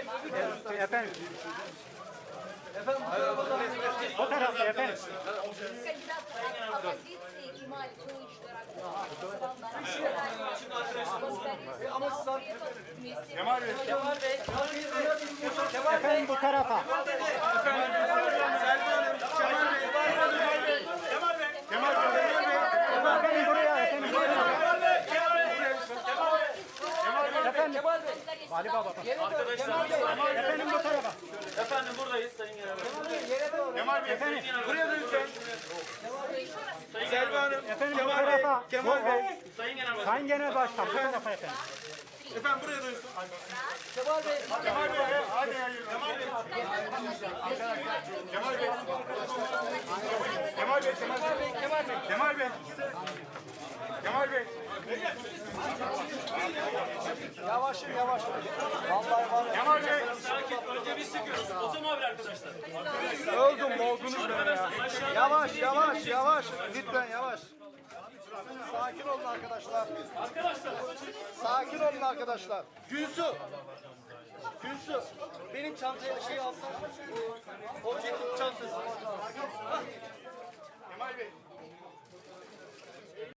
Efendim. O tarafta efendim. Кандидат от оппозиции Кемаль Кылыч голосовал на Kemal Bey. Efendim bu tarafa. Efendim Efendim. Ali Baba. Efendim bu tarafa. Efendim buradayız Sayın Genel Başkanım. Kemal Bey. Efendim. Buraya da lütfen. Selvi Hanım. Efendim bu tarafa. Kemal Bey. Sayın Genel Başkanım. Sayın Genel Başkan bu tarafa efendim. Efendim buraya da lütfen. Kemal Bey, Kemal Bey, Kemal Bey, Kemal Bey. Kemal Bey. Yavaşım yavaş. Vallahi var. Kemal Bey. Sakin. Önce biz çıkıyoruz. Otomobil arkadaşlar. Öldüm boğdunuz beni ya. Yavaş yavaş yavaş. Lütfen yavaş. Sakin olun arkadaşlar. Arkadaşlar. Sakin olun arkadaşlar. Gülsu. Gülsu. Benim çantaya bir şey alsana. Objektif çantası.